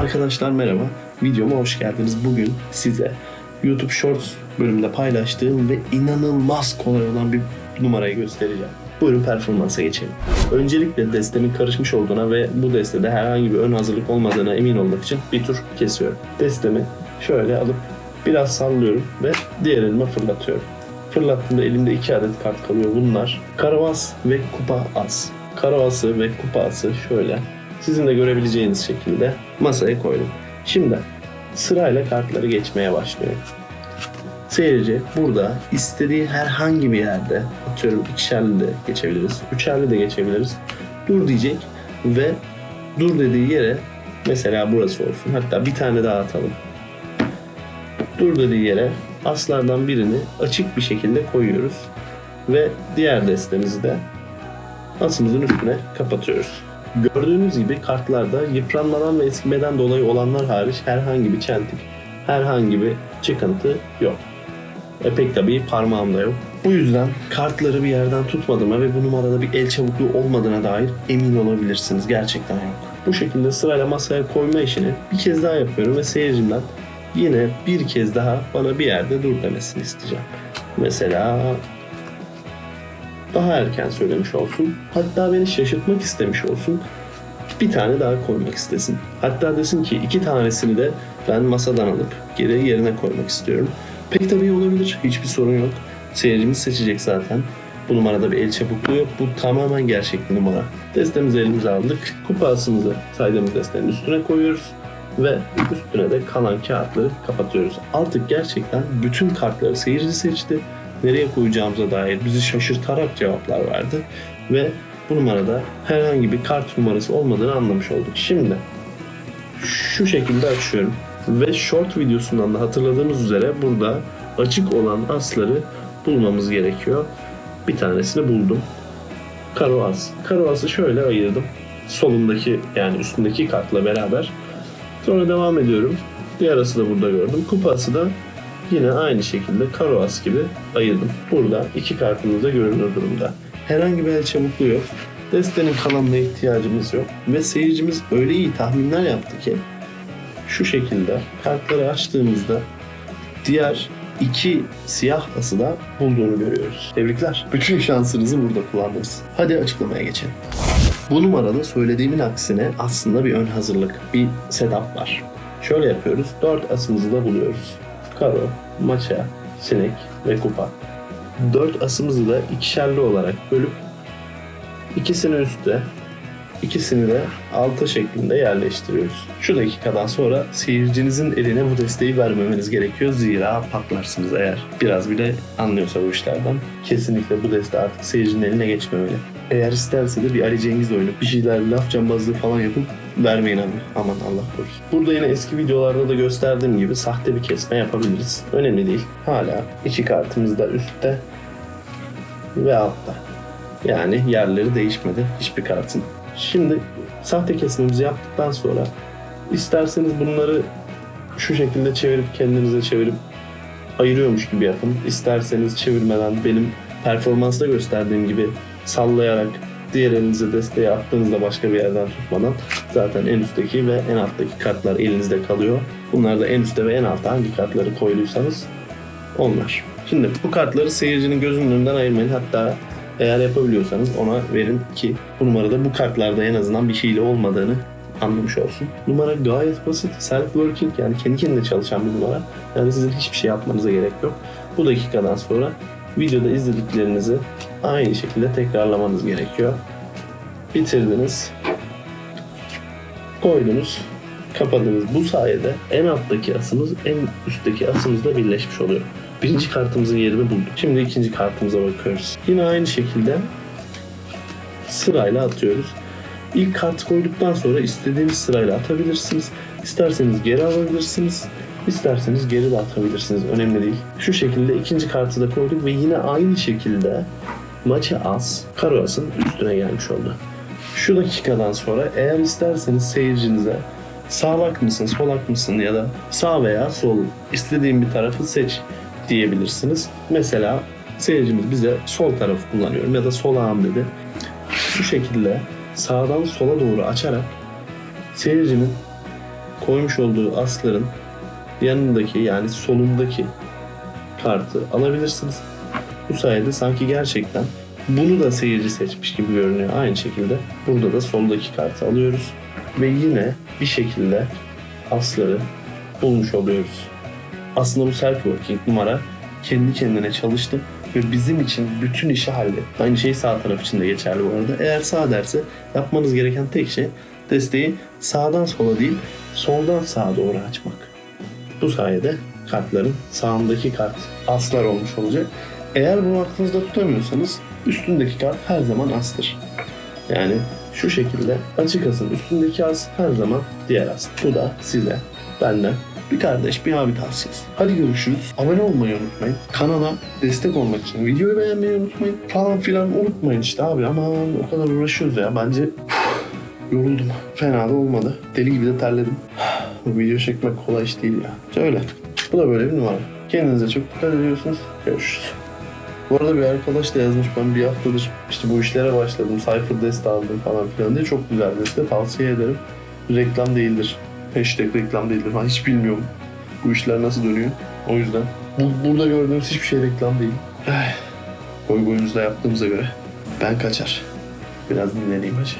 Arkadaşlar merhaba. Videoma hoş geldiniz. Bugün size YouTube Shorts bölümünde paylaştığım ve inanılmaz kolay olan bir numarayı göstereceğim. Buyurun performansa geçelim. Öncelikle destemin karışmış olduğuna ve bu destede herhangi bir ön hazırlık olmadığına emin olmak için bir tur kesiyorum. Destemi şöyle alıp biraz sallıyorum ve diğer elime fırlatıyorum. Fırlattığımda elimde iki adet kart kalıyor. Bunlar Karavas ve Kupa As. Karavası ve Kupa As'ı şöyle sizin de görebileceğiniz şekilde masaya koydum. Şimdi sırayla kartları geçmeye başlıyorum. Seyirci burada istediği herhangi bir yerde atıyorum ikişerli de geçebiliriz, üçerli de geçebiliriz. Dur diyecek ve dur dediği yere mesela burası olsun. Hatta bir tane daha atalım. Dur dediği yere aslardan birini açık bir şekilde koyuyoruz ve diğer destemizi de asımızın üstüne kapatıyoruz. Gördüğünüz gibi kartlarda yıpranmadan ve eskimeden dolayı olanlar hariç herhangi bir çentik, herhangi bir çıkıntı yok. E pek tabii parmağımda yok. Bu yüzden kartları bir yerden tutmadığıma ve bu numarada bir el çabukluğu olmadığına dair emin olabilirsiniz. Gerçekten yok. Bu şekilde sırayla masaya koyma işini bir kez daha yapıyorum ve seyircimden yine bir kez daha bana bir yerde dur demesini isteyeceğim. Mesela daha erken söylemiş olsun. Hatta beni şaşırtmak istemiş olsun. Bir tane daha koymak istesin. Hatta desin ki iki tanesini de ben masadan alıp geri yerine koymak istiyorum. Pek tabii olabilir. Hiçbir sorun yok. Seyircimiz seçecek zaten. Bu numarada bir el çabukluğu yok. Bu tamamen gerçek bir numara. Destemizi elimize aldık. Kupasımızı saydığımız destenin üstüne koyuyoruz. Ve üstüne de kalan kağıtları kapatıyoruz. Artık gerçekten bütün kartları seyirci seçti nereye koyacağımıza dair bizi şaşırtarak cevaplar verdi ve bu numarada herhangi bir kart numarası olmadığını anlamış olduk. Şimdi şu şekilde açıyorum ve short videosundan da hatırladığımız üzere burada açık olan asları bulmamız gerekiyor. Bir tanesini buldum. Karo as. Karo ası şöyle ayırdım. Solundaki yani üstündeki kartla beraber. Sonra devam ediyorum. Diğer ası da burada gördüm. Kupası da Yine aynı şekilde karo as gibi ayırdım. Burada iki kartımız da görünür durumda. Herhangi bir el çabukluğu yok. Destenin kalanına ihtiyacımız yok. Ve seyircimiz öyle iyi tahminler yaptı ki şu şekilde kartları açtığımızda diğer iki siyah ası da bulduğunu görüyoruz. Tebrikler. Bütün şansınızı burada kullandınız. Hadi açıklamaya geçelim. Bu numarada söylediğimin aksine aslında bir ön hazırlık, bir setup var. Şöyle yapıyoruz. 4 asımızı da buluyoruz karo, maça, sinek ve kupa. Dört asımızı da ikişerli olarak bölüp ikisini üstte, ikisini de alta şeklinde yerleştiriyoruz. Şu dakikadan sonra seyircinizin eline bu desteği vermemeniz gerekiyor. Zira patlarsınız eğer biraz bile anlıyorsa bu işlerden. Kesinlikle bu deste artık seyircinin eline geçmemeli. Eğer isterse de bir Ali Cengiz oyunu, bir şeyler laf cambazlığı falan yapıp vermeyin abi. Aman Allah korusun. Burada yine eski videolarda da gösterdiğim gibi sahte bir kesme yapabiliriz. Önemli değil. Hala iki kartımız da üstte ve altta. Yani yerleri değişmedi hiçbir kartın. Şimdi sahte kesmemizi yaptıktan sonra isterseniz bunları şu şekilde çevirip kendinize çevirip ayırıyormuş gibi yapın. İsterseniz çevirmeden benim performansta gösterdiğim gibi sallayarak diğer elinize desteği attığınızda başka bir yerden tutmadan zaten en üstteki ve en alttaki kartlar elinizde kalıyor. Bunlar da en üstte ve en altta hangi kartları koyduysanız onlar. Şimdi bu kartları seyircinin gözünün önünden ayırmayın. Hatta eğer yapabiliyorsanız ona verin ki bu numarada bu kartlarda en azından bir hile olmadığını anlamış olsun. Numara gayet basit. Self-working yani kendi kendine çalışan bir numara. Yani sizin hiçbir şey yapmanıza gerek yok. Bu dakikadan sonra videoda izlediklerinizi aynı şekilde tekrarlamanız gerekiyor. Bitirdiniz. Koydunuz. Kapadınız. Bu sayede en alttaki asımız en üstteki asımızla birleşmiş oluyor. Birinci kartımızın yerini bulduk. Şimdi ikinci kartımıza bakıyoruz. Yine aynı şekilde sırayla atıyoruz. İlk kartı koyduktan sonra istediğiniz sırayla atabilirsiniz. İsterseniz geri alabilirsiniz. İsterseniz geri de atabilirsiniz. Önemli değil. Şu şekilde ikinci kartı da koyduk ve yine aynı şekilde maçı az, karo asın üstüne gelmiş oldu. Şu dakikadan sonra eğer isterseniz seyircinize sağlak mısın, solak mısın ya da sağ veya sol istediğin bir tarafı seç diyebilirsiniz. Mesela seyircimiz bize sol tarafı kullanıyorum ya da sol ağım dedi. Şu şekilde sağdan sola doğru açarak seyircinin koymuş olduğu asların yanındaki yani solundaki kartı alabilirsiniz. Bu sayede sanki gerçekten bunu da seyirci seçmiş gibi görünüyor. Aynı şekilde burada da soldaki kartı alıyoruz. Ve yine bir şekilde asları bulmuş oluyoruz. Aslında bu self-working numara kendi kendine çalıştı ve bizim için bütün işi halletti. Aynı şey sağ taraf için de geçerli bu arada. Eğer sağ derse yapmanız gereken tek şey desteği sağdan sola değil soldan sağa doğru açmak. Bu sayede kartların sağındaki kart aslar olmuş olacak. Eğer bunu aklınızda tutamıyorsanız üstündeki kart her zaman astır. Yani şu şekilde açık asın üstündeki as her zaman diğer as. Bu da size benden bir kardeş bir abi tavsiyesi. Hadi görüşürüz. Abone olmayı unutmayın. Kanala destek olmak için videoyu beğenmeyi unutmayın. Falan filan unutmayın işte abi aman o kadar uğraşıyoruz ya. Bence yoruldum. Fena da olmadı. Deli gibi de terledim. Bu video çekmek kolay iş değil ya. Öyle. Bu da böyle bir numara. Kendinize çok dikkat ediyorsunuz. Görüşürüz. Bu arada bir arkadaş da yazmış ben bir haftadır işte bu işlere başladım. Cypher dest aldım falan filan diye. Çok güzel deste tavsiye ederim. Reklam değildir. Hashtag reklam değildir. Ben hiç bilmiyorum bu işler nasıl dönüyor. O yüzden bu, burada gördüğünüz hiçbir şey reklam değil. Boy boyumuzda yaptığımıza göre ben kaçar. Biraz dinleneyim hacı.